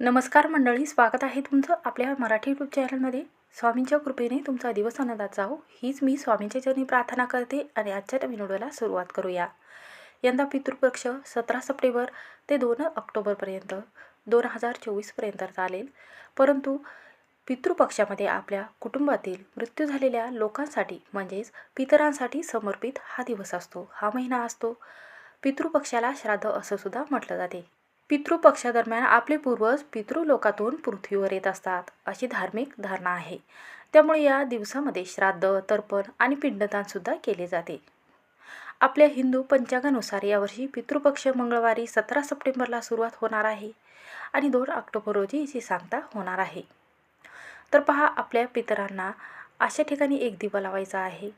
नमस्कार मंडळी स्वागत आहे तुमचं आपल्या मराठी यूट्यूब चॅनलमध्ये स्वामींच्या कृपेने तुमचा दिवस आनंदात जाओ हो. हीच मी स्वामींच्या चरणी प्रार्थना करते आणि आजच्या नवीन व्हिडिओला सुरुवात करूया. यंदा पितृपक्ष सतरा सप्टेंबर ते दोन ऑक्टोबरपर्यंत दोन हजार चोवीसपर्यंत चालेल. परंतु पितृपक्षामध्ये आपल्या कुटुंबातील मृत्यू झालेल्या लोकांसाठी म्हणजेच पितरांसाठी समर्पित हा दिवस असतो. हा महिना असतो. पितृपक्षाला श्राद्ध असं सुद्धा म्हटलं जाते. पितृपक्षादरम्यान आपले पूर्वज पितृलोकातून पृथ्वीवर येत असतात अशी धार्मिक धारणा आहे. त्यामुळे या दिवसामध्ये श्राद्ध तर्पण आणि पिंडदानसुद्धा केले जाते. आपल्या हिंदू पंचांगानुसार यावर्षी पितृपक्ष मंगळवारी सतरा सप्टेंबरला सुरुवात होणार आहे आणि दोन ऑक्टोबर रोजी याची सांगता होणार आहे. तर पहा आपल्या पितरांना अशा ठिकाणी एक दिवा लावायचा आहे.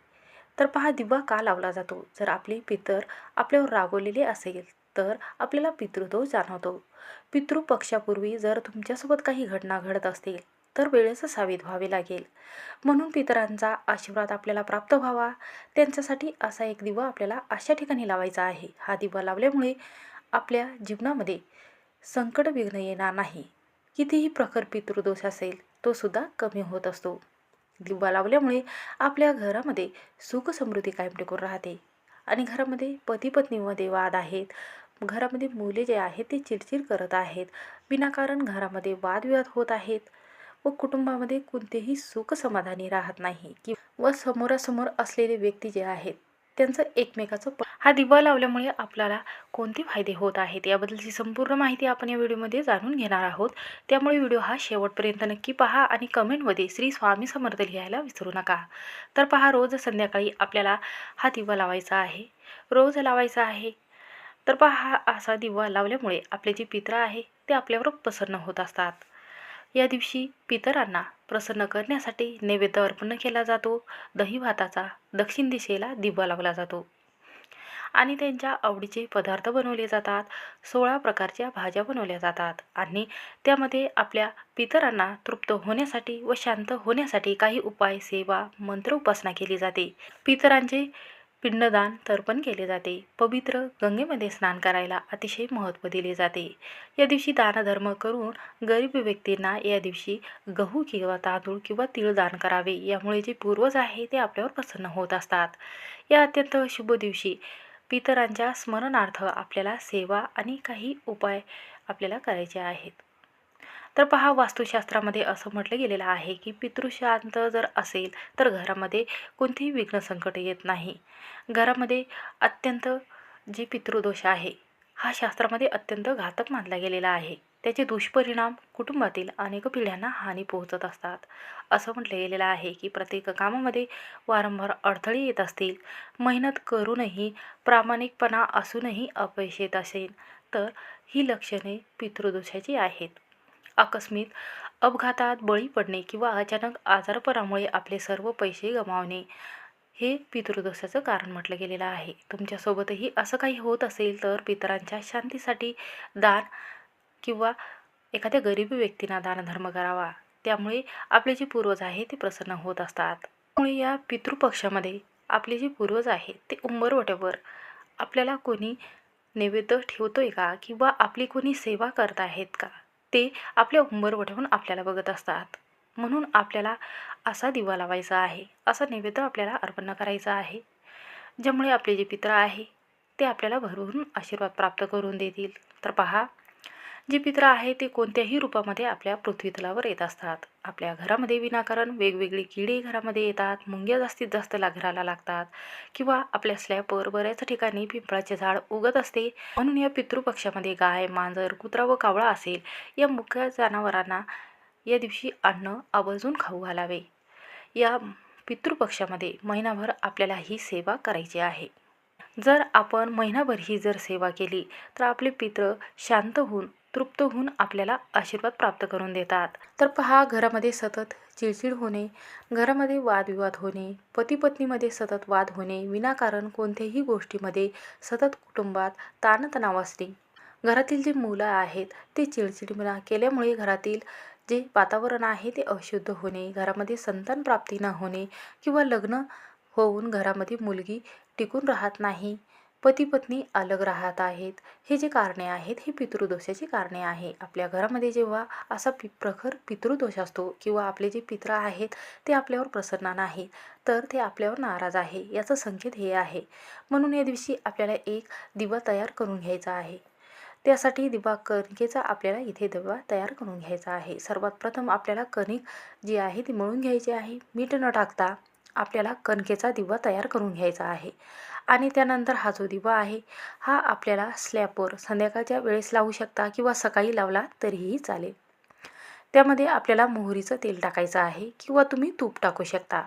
तर पहा दिवा का लावला जातो? जर आपली पितर आपल्यावर रागवलेले असेल तर आपल्याला पितृदोष जाणवतो. पितृपक्षापूर्वी जर तुमच्यासोबत काही घटना घडत असतील तर वेळेचं सावीत व्हावे लागेल. म्हणून पितरांचा आशीर्वाद आपल्याला प्राप्त व्हावा. त्यांच्यासाठी असा एक दिवा आपल्याला अशा ठिकाणी लावायचा आहे. हा दिवा लावल्यामुळे आपल्या जीवनामध्ये संकट विघ्न येणार नाही. कितीही प्रखर पितृदोष असेल तो सुद्धा कमी होत असतो. दिवा लावल्यामुळे आपल्या घरामध्ये सुख समृद्धी कायम टिकून राहते. आणि घरामध्ये पती पत्नीमध्ये वाद आहेत. घरामध्ये मुले जे आहेत ते चिडचिड करत आहेत. विनाकारण घरामध्ये वादविवाद होत आहेत. व कुटुंबामध्ये कोणतेही सुख समाधानी राहत नाही कि व समोरासमोर असलेले व्यक्ती जे आहेत त्यांचं एकमेकाचं हा दिवा लावल्यामुळे आपल्याला कोणते फायदे होत आहेत? याबद्दलची संपूर्ण माहिती आपण या व्हिडिओमध्ये जाणून घेणार आहोत. त्यामुळे व्हिडिओ हा शेवटपर्यंत नक्की पहा आणि कमेंटमध्ये श्री स्वामी समर्थ लिहायला विसरू नका. तर पहा रोज संध्याकाळी आपल्याला हा दिवा लावायचा आहे. रोज लावायचा आहे. तर पहा हा असा दिवा लावल्यामुळे आपले जे पितर आहे ते आपल्यावर प्रसन्न होत असतात. या दिवशी पितरांना प्रसन्न करण्यासाठी नैवेद्य अर्पण केला जातो दही भाताचा दक्षिण दिशेला दिवा लावला जातो. आणि त्यांच्या आवडीचे पदार्थ बनवले जातात सोळा प्रकारच्या भाज्या बनवल्या जातात आणि त्यामध्ये आपल्या पितरांना तृप्त होण्यासाठी व शांत होण्यासाठी काही उपाय सेवा मंत्र उपासना केली जाते. पितरांचे पिंडदान तर्पण केले जाते. पवित्र गंगेमध्ये स्नान करायला अतिशय महत्त्व दिले जाते. या दिवशी दानधर्म करून गरीब व्यक्तींना या दिवशी गहू किंवा तांदूळ किंवा तीळ दान करावे. यामुळे जे पूर्वज आहे ते आपल्यावर प्रसन्न होत असतात. या अत्यंत शुभ दिवशी पितरांच्या स्मरणार्थ आपल्याला सेवा आणि काही उपाय आपल्याला करायचे आहेत. तर पहा वास्तुशास्त्रामध्ये असं म्हटलं गेलेलं आहे की पितृशांत जर असेल तर घरामध्ये कोणतेही विघ्न संकट येत नाही. घरामध्ये अत्यंत जे पितृदोष आहे हा शास्त्रामध्ये अत्यंत घातक मानला गेलेला आहे. त्याचे दुष्परिणाम कुटुंबातील अनेक पिढ्यांना हानी पोहोचत असतात. असं म्हटलं गेलेलं आहे की प्रत्येक कामामध्ये वारंवार अडथळे येत असतील. मेहनत करूनही प्रामाणिकपणा असूनही अपयश येत असेल तर ही लक्षणे पितृदोषाची आहेत. आकस्मिक अपघातात बळी पडणे किंवा अचानक आजारपणामुळे आपले सर्व पैसे गमावणे हे पितृदोषाचं कारण म्हटलं गेलेलं आहे. तुमच्यासोबतही असं काही होत असेल तर पितरांच्या शांतीसाठी दान किंवा एखाद्या गरीब व्यक्तींना दानधर्म करावा. त्यामुळे आपले जे पूर्वज आहे ते प्रसन्न होत असतात. त्यामुळे या पितृपक्षामध्ये आपले जे पूर्वज आहेत ते उंबरवट्यावर आपल्याला कोणी नैवेद्य ठेवतोय का? किंवा आपली कोणी सेवा करत आहेत का? ते आपल्या उंबरवट्याहून आपल्याला बघत असतात. म्हणून आपल्याला असा दिवा लावायचा आहे. असा नैवेद्य आपल्याला अर्पण करायचा आहे. ज्यामुळे आपले जे पित्र आहे ते आपल्याला भरभरून आशीर्वाद प्राप्त करून देतील. तर पहा जे पित्र आहे ते कोणत्याही रूपामध्ये आपल्या पृथ्वीतलावर येत असतात. आपल्या घरामध्ये विनाकारण वेगवेगळी किडे घरामध्ये येतात मुंग्या जास्तीत जास्त घराला लागतात किंवा आपल्या स्लॅपवर बऱ्याच ठिकाणी पिंपळाचे झाड उगत असते. म्हणून या पितृपक्षामध्ये गाय मांजर कुत्रा व कावळा असेल या मुख्य जनावरांना या दिवशी अन्न आवर्जून खाऊ घालावे. या पितृपक्षामध्ये महिनाभर आपल्याला ही सेवा करायची आहे. जर आपण महिनाभर ही जर सेवा केली तर आपले पित्र शांत होऊन तृप्त होऊन आपल्याला आशीर्वाद प्राप्त करून देतात. तर पहा घरामध्ये सतत चिडचिड होणे घरामध्ये वादविवाद होणे पती पत्नीमध्ये सतत वाद होणे विनाकारण कोणत्याही गोष्टीमध्ये सतत कुटुंबात ताणतणाव असणे. घरातील जे मुलं आहेत ते चिडचिडपणा केल्यामुळे घरातील जे वातावरण आहे ते अशुद्ध होणे घरामध्ये संतान प्राप्ती न होणे किंवा लग्न होऊन घरामध्ये मुलगी टिकून राहत नाही पती पत्नी अलग राहत आहेत. हे जे कारणे आहेत हे पितृदोषाची कारणे आहे. आपल्या घरामध्ये जेव्हा असा पि प्रखर पितृदोष असतो किंवा आपले जे पित्र आहेत ते आपल्यावर प्रसन्न नाही तर ते आपल्यावर नाराज आहे याचं संकेत हे आहे. म्हणून या दिवशी आपल्याला एक दिवा तयार करून घ्यायचा आहे. त्यासाठी दिवा कणकेचा आपल्याला इथे दिवा तयार करून घ्यायचा आहे. सर्वात प्रथम आपल्याला कणिक जी आहे ती मळून घ्यायची आहे. मीठ न टाकता आपल्याला कणकेचा दिवा तयार करून घ्यायचा आहे. आणि त्यानंतर हा जो दिवा आहे हा आपल्याला स्लॅपवर संध्याकाळच्या वेळेस लावू शकता किंवा सकाळी लावला तरीही चालेल. त्यामध्ये आपल्याला मोहरीचं तेल टाकायचं आहे किंवा तुम्ही तूप टाकू शकता.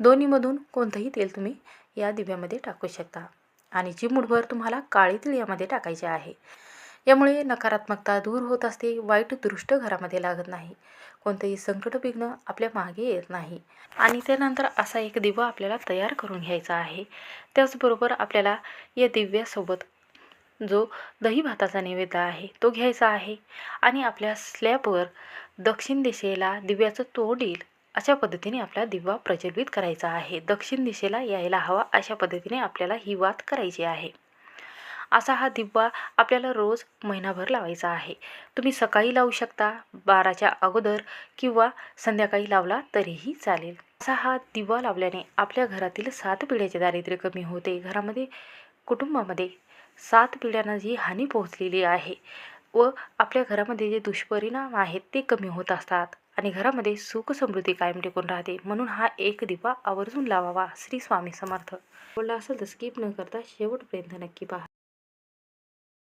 दोन्हीमधून कोणतंही तेल तुम्ही या दिव्यामध्ये टाकू शकता. आणि चिमूटभर तुम्हाला काळी तीळ यामध्ये टाकायचे आहे. यामुळे नकारात्मकता दूर होत असते वाईट दृष्ट घरामध्ये लागत नाही. कोणतंही संकट विघ्न आपल्या मागे येत नाही. आणि त्यानंतर असा एक दिवा आपल्याला तयार करून घ्यायचा आहे. त्याचबरोबर आपल्याला या दिव्यासोबत जो दही भाताचा नैवेद्य आहे तो घ्यायचा आहे. आणि आपल्या स्लॅबवर दक्षिण दिशेला दिव्याचं तोंड येईल अशा पद्धतीने आपला दिवा प्रज्वलित करायचा आहे. दक्षिण दिशेला यायला हवा अशा पद्धतीने आपल्याला ही वात करायची आहे. असा हा दिवा आपल्याला रोज महिनाभर लावायचा आहे. तुम्ही सकाळी लावू शकता बाराच्या अगोदर किंवा संध्याकाळी लावला तरीही चालेल. असा हा दिवा लावल्याने आपल्या घरातील सात पिढ्याचे दारिद्र्य कमी होते. घरामध्ये कुटुंबामध्ये सात पिढ्यांना जी हानी पोहोचलेली आहे व आपल्या घरामध्ये जे दुष्परिणाम आहेत ते कमी होत असतात आणि घरामध्ये सुख समृद्धी कायम टिकून राहते. म्हणून हा एक दिवा आवर्जून लावावा श्री स्वामी समर्थ. बोलला असेल तर स्किप न करता शेवटपर्यंत नक्की पहा.